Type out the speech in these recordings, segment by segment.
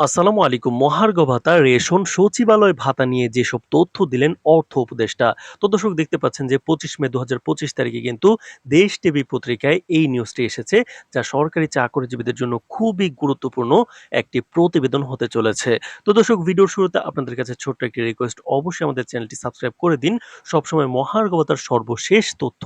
আসসালামু আলাইকুম। মহার্ঘ ভাতা, রেশন, সচিবালয় ভাতা নিয়ে যেসব তথ্য দিলেন অর্থ উপদেষ্টা, তো দর্শক দেখতে পাচ্ছেন যে পঁচিশ মে দু হাজার পঁচিশ তারিখে কিন্তু দেশ টিভি পত্রিকায় এই নিউজটি এসেছে, যা সরকারি চাকরিজীবীদের জন্য খুবই গুরুত্বপূর্ণ একটি প্রতিবেদন হতে চলেছে। তো দর্শক, ভিডিওর শুরুতে আপনাদের কাছে ছোট্ট একটি রিকোয়েস্ট অবশ্যই আমাদের চ্যানেলটি সাবস্ক্রাইব করে দিন। সবসময় মহার্ঘ ভাতার সর্বশেষ তথ্য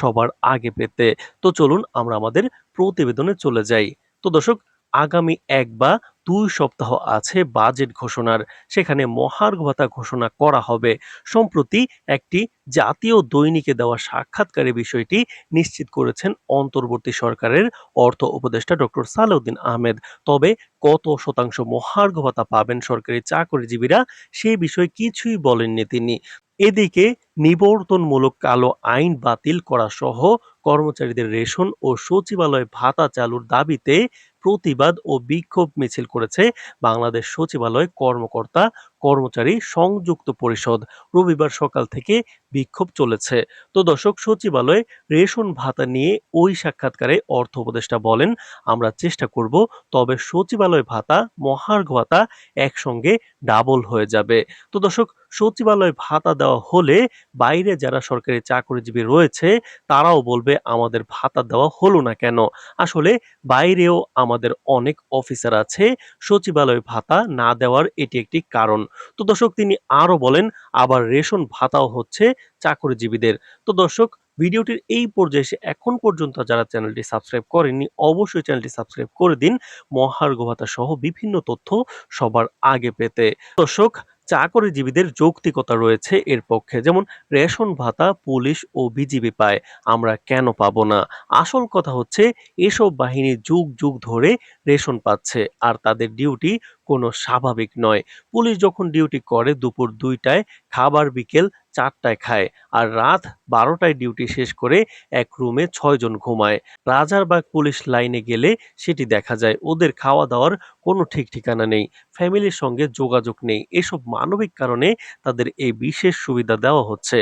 সবার আগে পেতে। তো চলুন, আমরা আমাদের প্রতিবেদনে চলে যাই। তো দর্শক, আগামী এক বা দুই সপ্তাহ আছে বাজেট ঘোষণার। সেখানে মহার্ঘ ভাতা ঘোষণা করা হবে। সম্প্রতি একটি জাতীয় দৈনিকে দেওয়া সাক্ষাৎকারে বিষয়টি নিশ্চিত করেছেন অন্তর্বর্তী সরকারের অর্থ উপদেষ্টা ডক্টর সালেউদ্দিন আহমেদ। তবে কত শতাংশ মহার্ঘ ভাতা পাবেন সরকারি চাকরিজীবীরা সে বিষয়ে কিছুই বলেননি তিনি। এদিকে নিবর্তনমূলক কালো আইন বাতিল করা সহ কর্মচারীদের রেশন ও সচিবালয় ভাতা চালুর দাবিতে প্রতিবাদ ও বিক্ষোভ মিছিল করেছে বাংলাদেশ সচিবালয় কর্মকর্তা কর্মচারী সংযুক্ত পরিষদ। রবিবার সকাল থেকে বিক্ষোভ চলেছে। তো দর্শক, সচিবালয়ে রেশন ভাতা নিয়ে ওই সাক্ষাৎকারে অর্থ উপদেষ্টা বলেন, আমরা চেষ্টা করব, তবে সচিবালয় ভাতা, মহার্ঘ ভাতা একসঙ্গে ডাবল হয়ে যাবে। তো দর্শক, সচিবালয় ভাতা দেওয়া হলে বাইরে যারা সরকারি চাকরিজীবী রয়েছে, তারাও বলবে, আমাদের ভাতা দেওয়া হলো না কেন? আসলে বাইরেও আমাদের অনেক অফিসার আছে, সচিবালয় ভাতা না দেওয়ার এটি একটি কারণ। তো দর্শক, তিনি আরও বলেন, আবার রেশন ভাতাও হচ্ছে চাকরিজীবীদের। তো দর্শক, ভিডিওটির এই পর্যায়ে এখন পর্যন্ত যারা চ্যানেলটি সাবস্ক্রাইব করেননি, অবশ্যই চ্যানেলটি সাবস্ক্রাইব করে দিন। মহার্ঘ ভাতা সহ বিভিন্ন তথ্য সবার আগে পেতে। দর্শক চাকরিজীবীদের যৌক্তিকতা রয়েছে এর পক্ষে। যেমন, রেশন ভাতা পুলিশ ও বিজিবি পায়, আমরা কেন পাবো না? আসল কথা হচ্ছে, এসব বাহিনী যুগ যুগ ধরে রেশন পাচ্ছে, আর তাদের ডিউটি কোনো স্বাভাবিক নয়। পুলিশ যখন ডিউটি করে দুপুর দুইটায়, খাবার বিকেল চারটায় খায় আর রাত বারোটায় ডিউটি শেষ করে এক রুমে ছয়জন ঘুমায়। রাজারবাগ পুলিশ লাইনে গেলে সেটি দেখা যায়। ওদের খাওয়া দাওয়ার কোনো ঠিক ঠিকানা নেই, ফ্যামিলির সঙ্গে যোগাযোগ নেই। এসব মানবিক কারণে তাদের এই বিশেষ সুবিধা দেওয়া হচ্ছে।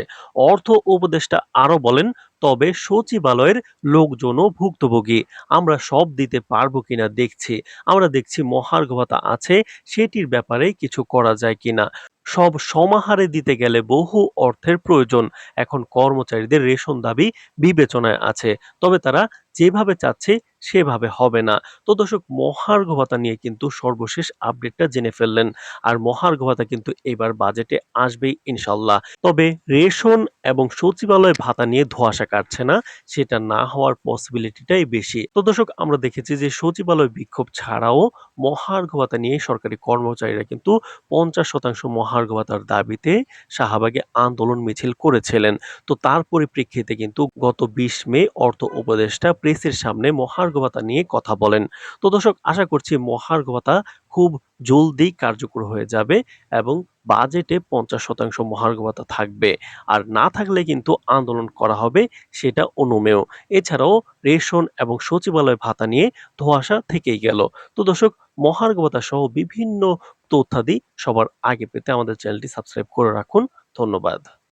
অর্থ উপদেষ্টা আরও বলেন তবে সচিবালয়ের লোকজনও ভুক্তভোগী। আমরা সব দিতে পারব কিনা দেখছি। আমরা দেখছি মহার্ঘ ভাতা আছে, সেটির ব্যাপারে কিছু করা যায় কিনা। সব সমাহারে দিতে গেলে বহু অর্থের প্রয়োজন। এখন কর্মচারীদের রেশন দাবি বিবেচনায় আছে। তবে তারা যেভাবে চাচ্ছে সেভাবে হবে না। তো দর্শক মহার্ঘ ভাতা নিয়ে কিন্তু সর্বশেষ আপডেটটা জেনে ফেললেন আর মহার্ঘ ভাতা কিন্তু এবার বাজেটে আসবেই ইনশাল্লাহ। তবে রেশন এবং সচিবালয় ভাতা নিয়ে ধোয়াশা কাটছে না, সেটা না হওয়ার পসিবিলিটিটাই বেশি। তো দর্শক, আমরা দেখেছি যে সচিবালয় বিক্ষোভ ছাড়াও মহার্ঘ ভাতা নিয়ে সরকারি কর্মচারীরা কিন্তু পঞ্চাশ শতাংশ মহার্ঘ ভাতার দাবিতে শাহবাগে আন্দোলন মিছিল করেছিলেন। তো তার পরিপ্রেক্ষিতে কিন্তু গত বিশ মে অর্থ উপদেষ্টা প্রেসের সামনে মহার্ঘ ভাতা নিয়ে কথা বলেন। তো দর্শক, আশা করছি মহার্ঘ ভাতা খুব জলদি কার্যকর হয়ে যাবে এবং বাজেটে পঞ্চাশ শতাংশ মহার্ঘ ভাতা থাকবে। আর না থাকলে কিন্তু আন্দোলন করা হবে সেটা অনুমেয় এছাড়াও রেশন এবং সচিবালয় ভাতা নিয়ে ধোয়াশা থেকেই গেল। তো দর্শক মহার্ঘ ভাতা সহ বিভিন্ন তথ্যাদি সবার আগে পেতে আমাদের চ্যানেলটি সাবস্ক্রাইব করে রাখুন। ধন্যবাদ।